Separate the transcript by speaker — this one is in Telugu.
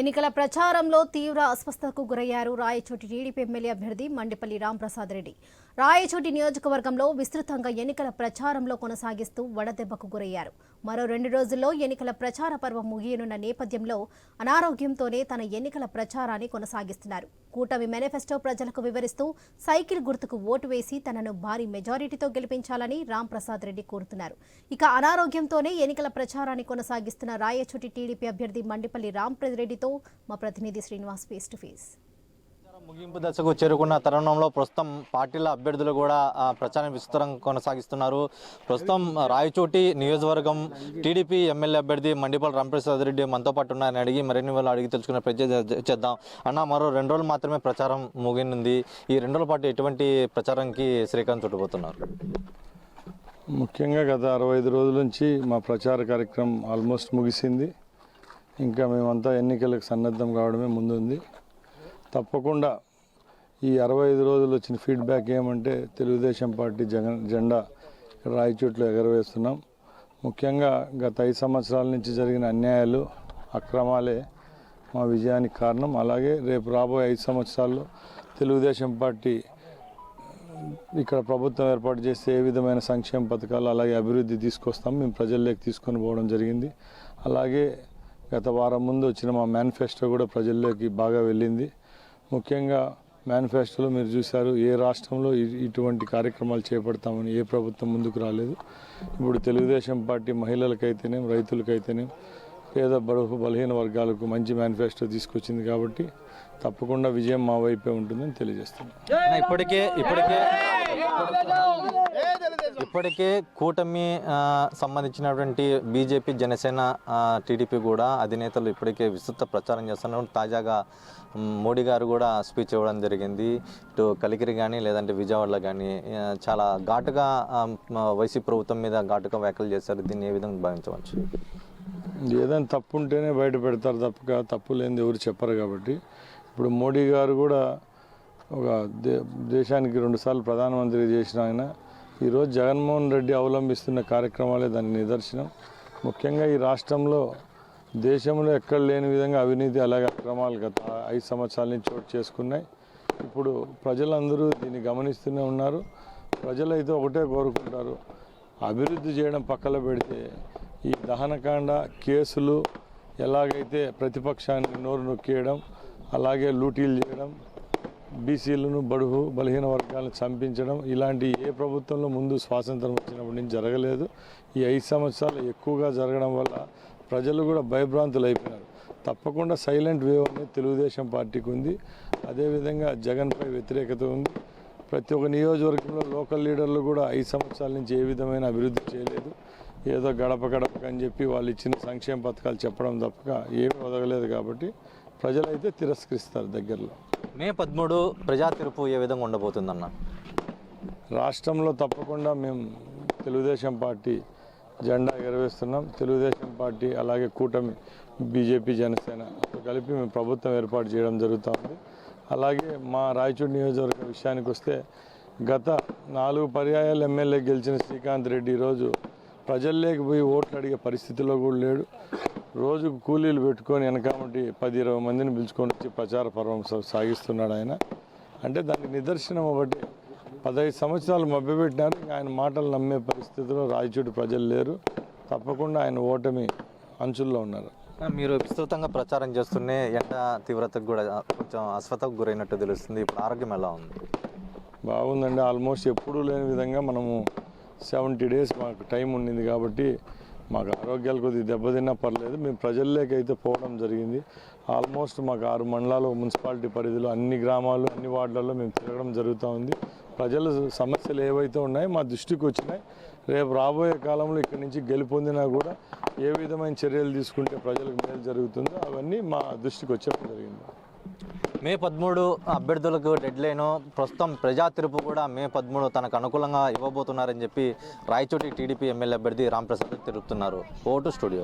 Speaker 1: ఎన్నికల ప్రచారంలో తీవ్ర అస్వస్థతకు గురయ్యారు రాయచోటి టీడీపీ ఎమ్మెల్యే అభ్యర్థి మండిపల్లి రాంప్రసాద్ రెడ్డి రాయచోటి నియోజకవర్గంలో విస్తృతంగా ఎన్నికల ప్రచారంలో కొనసాగిస్తూ వడదెబ్బకు గురయ్యారు. మరో రెండు రోజుల్లో ఎన్నికల ప్రచార పర్వం ముగియనున్న నేపథ్యంలో అనారోగ్యంతోనే తన ఎన్నికల ప్రచారాన్ని కొనసాగిస్తున్నారు. కూటమి మేనిఫెస్టో ప్రజలకు వివరిస్తూ సైకిల్ గుర్తుకు ఓటు వేసి తనను భారీ మెజారిటీతో గెలిపించాలని రాంప్రసాద్ రెడ్డి కోరుతున్నారు. ఇక అనారోగ్యంతోనే ఎన్నికల ప్రచారాన్ని కొనసాగిస్తున్న రాయచోటి టీడీపీ అభ్యర్థి మండిపల్లి రాంప్రసాద్ మా ప్రతినిధి శ్రీనివాస్ ఫేస్ టు ఫేస్.
Speaker 2: ముగింపు దశకు చేరుకున్న తరుణంలో ప్రస్తుతం పార్టీల అభ్యర్థులు కూడా ప్రచారం విస్తృతం కొనసాగిస్తున్నారు. ప్రస్తుతం రాయచోటి నియోజకవర్గం టీడీపీ ఎమ్మెల్యే అభ్యర్థి మండిపల్లి రామప్రసాద్ రెడ్డి మనతో పాటు ఉన్నారని అడిగి మరిన్ని వాళ్ళు అడిగి తెలుసుకునే ప్రయత్నం చేద్దాం. అన్న మరో రెండు రోజులు మాత్రమే ప్రచారం ముగినుంది. ఈ రెండు రోజుల పాటు ఎటువంటి ప్రచారంకి శ్రీకాంత్ చుట్టుపోతున్నారు
Speaker 3: ముఖ్యంగా గత అరవై ఐదు రోజుల నుంచి మా ప్రచార కార్యక్రమం ఆల్మోస్ట్ ముగిసింది. ఇంకా మేమంతా ఎన్నికలకు సన్నద్ధం కావడమే ముందుంది. తప్పకుండా ఈ అరవై ఐదు రోజులు వచ్చిన ఫీడ్బ్యాక్ ఏమంటే తెలుగుదేశం పార్టీ జగన్ జెండా రాయచోట్లు ఎగరవేస్తున్నాం. ముఖ్యంగా గత ఐదు సంవత్సరాల నుంచి జరిగిన అన్యాయాలు అక్రమాలే మా విజయానికి కారణం. అలాగే రేపు రాబోయే ఐదు సంవత్సరాల్లో తెలుగుదేశం పార్టీ ఇక్కడ ప్రభుత్వం ఏర్పాటు చేస్తే ఏ విధమైన సంక్షేమ పథకాలు అలాగే అభివృద్ధి తీసుకొస్తాం. మేము ప్రజల్లోకి తీసుకొని పోవడం జరిగింది. అలాగే గత వారం ముందు వచ్చిన మా మేనిఫెస్టో కూడా ప్రజల్లోకి బాగా వెళ్ళింది. ముఖ్యంగా మేనిఫెస్టోలో మీరు చూశారు ఏ రాష్ట్రంలో ఇటువంటి కార్యక్రమాలు చేపడతామని ఏ ప్రభుత్వం ముందుకు రాలేదు. ఇప్పుడు తెలుగుదేశం పార్టీ మహిళలకైతేనేం రైతులకైతేనేం పేద బడుగు బలహీన వర్గాలకు మంచి మేనిఫెస్టో తీసుకొచ్చింది కాబట్టి తప్పకుండా విజయం మా వైపే ఉంటుందని తెలియజేస్తున్నాం.
Speaker 2: అన్న, ఇప్పటికే ఇప్పటికే ఇప్పటికే కూటమి సంబంధించినటువంటి బీజేపీ జనసేన టీడీపీ కూడా అధినేతలు ఇప్పటికే విస్తృత ప్రచారం చేస్తున్నారు. తాజాగా మోడీ గారు కూడా స్పీచ్ ఇవ్వడం జరిగింది. ఇటు కలికిరి కానీ లేదంటే విజయవాడలో కానీ చాలా ఘాటుగా వైసీ ప్రభుత్వం మీద ఘాటుగా వ్యాఖ్యలు చేశారు. దీన్ని ఏ విధంగా భావించవచ్చు?
Speaker 3: ఏదైనా తప్పు ఉంటేనే బయట పెడతారు తప్పక తప్పు లేనిది ఎవరు చెప్పరు కాబట్టి. ఇప్పుడు మోడీ గారు కూడా ఒక దే దేశానికి రెండుసార్లు ప్రధానమంత్రి చేసిన ఆయన ఈరోజు జగన్మోహన్ రెడ్డి అవలంబిస్తున్న కార్యక్రమాలే దాని నిదర్శనం. ముఖ్యంగా ఈ రాష్ట్రంలో దేశంలో ఎక్కడ లేని విధంగా అవినీతి అలాగే అక్రమాలు గత ఐదు సంవత్సరాల నుంచి చోటు చేసుకున్నాయి. ఇప్పుడు ప్రజలందరూ దీన్ని గమనిస్తూనే ఉన్నారు. ప్రజలైతే ఒకటే కోరుకుంటారు. అభివృద్ధి చేయడం పక్కన పెడితే ఈ దహనకాండ కేసులు ఎలాగైతే ప్రతిపక్షాన్ని నోరు నొక్కేయడం అలాగే లూటీలు చేయడం బీసీలను బడుగు బలహీన వర్గాలను చంపించడం ఇలాంటి ఏ ప్రభుత్వంలో ముందు స్వాతంత్రం వచ్చినప్పటి నుంచి జరగలేదు. ఈ ఐదు సంవత్సరాలు ఎక్కువగా జరగడం వల్ల ప్రజలు కూడా భయభ్రాంతులు అయిపోయినారు. తప్పకుండా సైలెంట్ వేవ్ అనేది తెలుగుదేశం పార్టీకి ఉంది. అదేవిధంగా జగన్పై వ్యతిరేకత ఉంది. ప్రతి ఒక్క నియోజకవర్గంలో లోకల్ లీడర్లు కూడా ఐదు సంవత్సరాల నుంచి ఏ విధమైన అభివృద్ధి చేయలేదు. ఏదో గడప గడపకని చెప్పి వాళ్ళు ఇచ్చిన సంక్షేమ పథకాలు చెప్పడం తప్పక ఏమీ వదగలేదు కాబట్టి ప్రజలైతే తిరస్కరిస్తారు దగ్గరలో.
Speaker 2: మే పదమూడు ప్రజా తీర్పు ఏ విధంగా ఉండబోతుందన్న?
Speaker 3: రాష్ట్రంలో తప్పకుండా మేము తెలుగుదేశం పార్టీ జెండా ఎగరవేస్తున్నాం. తెలుగుదేశం పార్టీ అలాగే కూటమి బీజేపీ జనసేన కలిపి మేము ప్రభుత్వం ఏర్పాటు చేయడం జరుగుతుంది. అలాగే మా రాయచూడు నియోజకవర్గ విషయానికి వస్తే గత నాలుగు పర్యాయాలు ఎమ్మెల్యే గెలిచిన శ్రీకాంత్ రెడ్డి ఈరోజు ప్రజల్లోకి పోయి ఓట్లు అడిగే పరిస్థితిలో కూడా లేడు. రోజుకు కూలీలు పెట్టుకొని వెనకామటి పది ఇరవై మందిని పిలుచుకొని వచ్చి ప్రచార పర్వం సాగిస్తున్నాడు ఆయన. అంటే దానికి నిదర్శనం ఒకటి పదహైదు సంవత్సరాలు మభ్యపెట్టినారు. ఆయన మాటలు నమ్మే పరిస్థితిలో రాయచోటి ప్రజలు లేరు. తప్పకుండా ఆయన ఓటమి అంచుల్లో ఉన్నారు.
Speaker 2: మీరు విస్తృతంగా ప్రచారం చేస్తూనే ఎండ తీవ్రతకు కూడా కొంచెం అస్వతకు గురైనట్టు తెలుస్తుంది. ఇప్పుడు ఆరోగ్యం ఎలా ఉంది?
Speaker 3: బాగుందండి. ఆల్మోస్ట్ ఎప్పుడూ లేని విధంగా మనము సెవెంటీ డేస్ మాకు టైం ఉండింది కాబట్టి మాకు ఆరోగ్యాలు కొద్దిగా దెబ్బతిన్నా పర్లేదు. మేము ప్రజల్లోకి అయితే పోవడం జరిగింది. ఆల్మోస్ట్ మాకు ఆరు మండలాలు మున్సిపాలిటీ పరిధిలో అన్ని గ్రామాలు అన్ని వార్డులలో మేము తిరగడం జరుగుతూ ఉంది. ప్రజల సమస్యలు ఏవైతే ఉన్నాయో మా దృష్టికి వచ్చినాయి. రేపు రాబోయే కాలంలో ఇక్కడి నుంచి గెలుపొందినా కూడా ఏ విధమైన చర్యలు తీసుకుంటే ప్రజలకు మేలు జరుగుతుందో అవన్నీ మా దృష్టికి వచ్చేప్పుడు జరిగింది.
Speaker 2: మే పదమూడు అభ్యర్థులకు డెడ్ లైన్ ప్రస్తుతం ప్రజా తీర్పు కూడా మే పదమూడు తనకు అనుకూలంగా ఇవ్వబోతున్నారని చెప్పి రాయచోటి టీడీపీ ఎమ్మెల్యే అభ్యర్థి రాంప్రసాద్ తెలుపుతున్నారు ఓటు స్టూడియో.